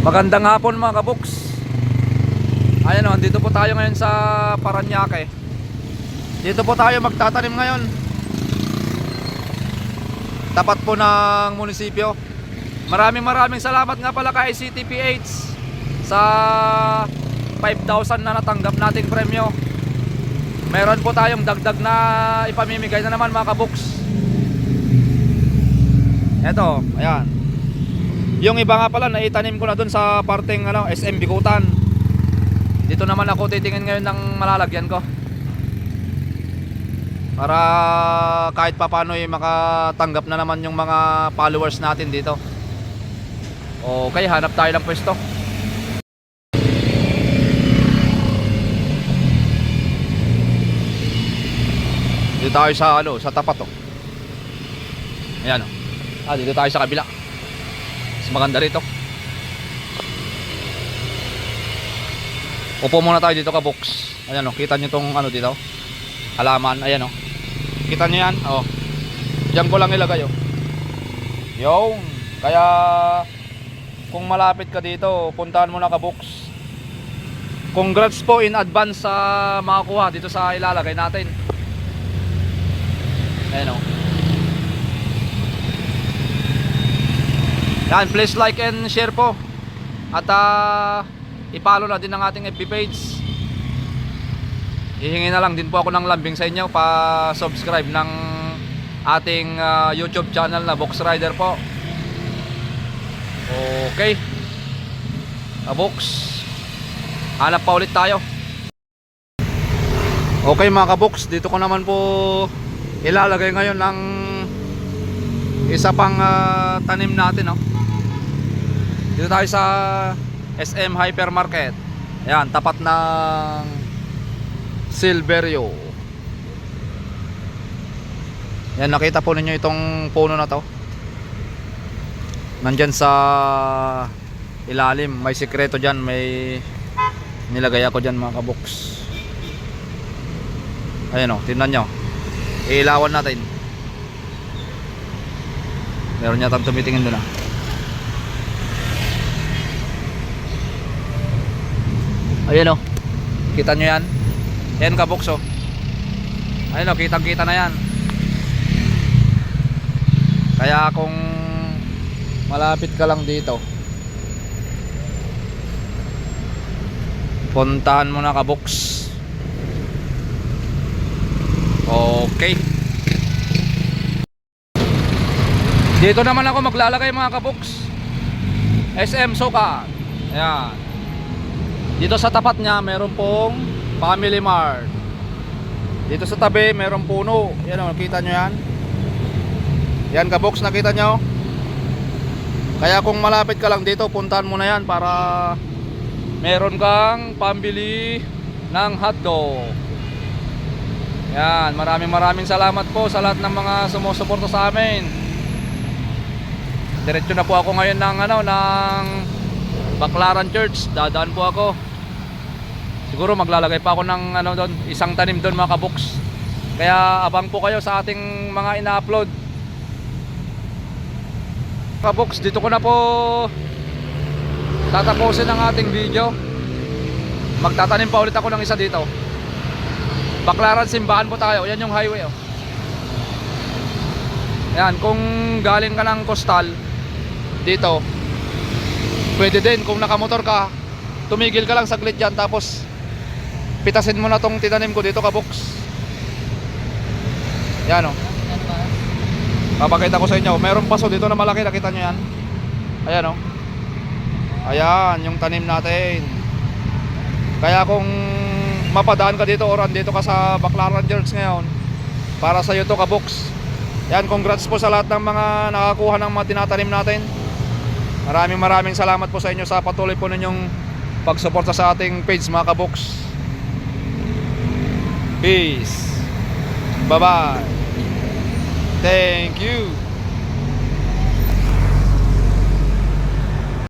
Magandang hapon mga kabuks. Ayan o, dito po tayo ngayon sa Paranaque. Dito po tayo magtatanim ngayon. Tapat po ng munisipyo. Maraming maraming salamat nga pala kay CTPH sa 5,000 na natanggap nating premyo. Meron po tayong dagdag na ipamimigay na naman mga kabuks. Eto, ayan. Yung iba nga pala naitanim ko na dun sa parteng ano, SM Bikutan. Dito naman ako titingin ngayon ng malalagyan ko. Para kahit papano ay makatanggap na naman yung mga followers natin dito. Okay, hanap tayo ng pwesto. Dito tayo sa ano, sa tapat oh. Ayan oh. Ah, dito tayo sa kabila. Mas maganda rito. Upo muna tayo dito ka box. Ayan oh, kita nyo tong ano dito. Halaman, ayan oh. Kita nyo yan? Oh. Diyan ko lang ilagay oh. Yung, kaya kung malapit ka dito, puntahan mo na ka box. Congrats po in advance sa makakuha dito sa ilalagay natin. Ayan oh. Yan, please like and share po. At ah, i-follow na din ang ating FB page. Hihingi na lang din po ako ng lambing sa inyo pa-subscribe ng ating ah, YouTube channel na Box Rider po. Okay. A box. Hanap pa ulit tayo. Okay mga kabox, dito ko naman po ilalagay ngayon ng isa pang ah, tanim natin no. Dito tayo sa SM Hypermarket. Ayan, tapat ng Silverio. Yan, nakita po ninyo itong puno na to. Nandyan sa ilalim. May sikreto dyan. May nilagay ako dyan mga kaboks. Ayan o, tingnan nyo. Iilawan natin. Meron yata tumitingin doon ah. Ayan o. Kita nyo yan? Yan kaboks o. Ayan o, kitang kita na yan. Kaya kung malapit ka lang dito, puntahan mo na kaboks. Okay. Dito naman ako maglalagay mga kaboks. SM Soka. Ayan. Dito sa tapat niya, meron pong Family Mart. Dito sa tabi, meron puno. Yan o, nakita nyo yan? Yan ka box, nakita nyo? Kaya kung malapit ka lang dito, puntahan mo na yan para meron kang pambili ng hotdog. Yan, maraming maraming salamat po sa lahat ng mga sumusuporta sa amin. Diretso na po ako ngayon ng ano ng Baclaran Church. Dadaan po ako. Siguro maglalagay pa ako ng ano doon, isang tanim doon mga kaboks. Kaya abang po kayo sa ating mga ina-upload. Kaboks, dito ko na po tatapusin ang ating video. Magtatanim pa ulit ako ng isa dito. Baclaran simbahan po tayo. Yan yung highway oh. Yan, kung galing ka ng coastal dito, pwede din kung nakamotor ka, tumigil ka lang saglit dyan tapos pitasin mo na tong tinanim ko dito ka box. Yan oh. Papakita ko sa inyo. Meron paso dito na malaki. Nakita nyo yan? Ayan oh. Ayan, yung tanim natin. Kaya kung mapadaan ka dito or andito ka sa Baclaran Church ngayon, para sa iyo to ka box. Yan, congrats po sa lahat ng mga nakakuha ng mga tinatanim natin. Maraming maraming salamat po sa inyo sa patuloy po ninyong pagsuporta sa ating page mga kaboks. Peace. Bye-bye. Thank you.